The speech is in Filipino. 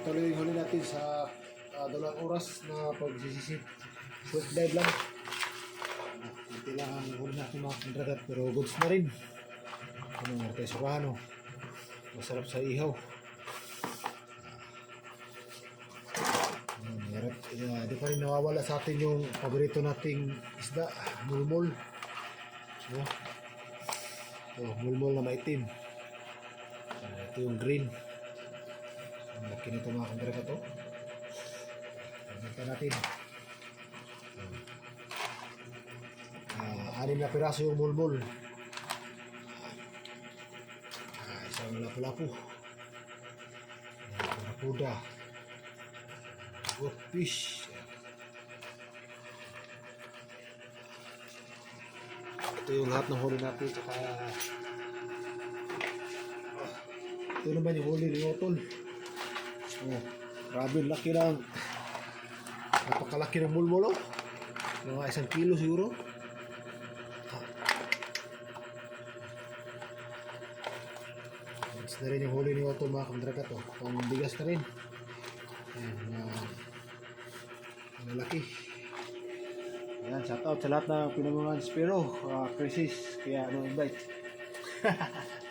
ituloy yung huli natin sa uh, dalawang oras na pagsisisit. Quick dive lang. Hindi lang ang huli natin mga kandragat pero goods na rin. Ano nga tayo surano. Masarap sa ihaw. Meron, uh, di pa rin nawawala sa atin yung paborito nating isda, mulmul. No? Oh, mulmul na maitim. Ah, ito yung green. Ang laki nito mga kandira ka to. Tingnan natin. Ah, anim na piraso yung mulmul. Ah, isang lapu-lapu. Ah, Barakuda. Good fish. Ito yung lahat ng huli natin. Tsaka ito naman yung huli ni Otol. Oh, grabe, laki lang. Napakalaki ng mulmulo. Mga isang kilo siguro. Ah. Na rin yung huli ni Otol mga kamdragat. Oh. Pang bigas na rin. Ayan, mga malaki. Ayan, shout out sa lahat ng pinangungan Spiro, uh, Crisis, kaya ano invite.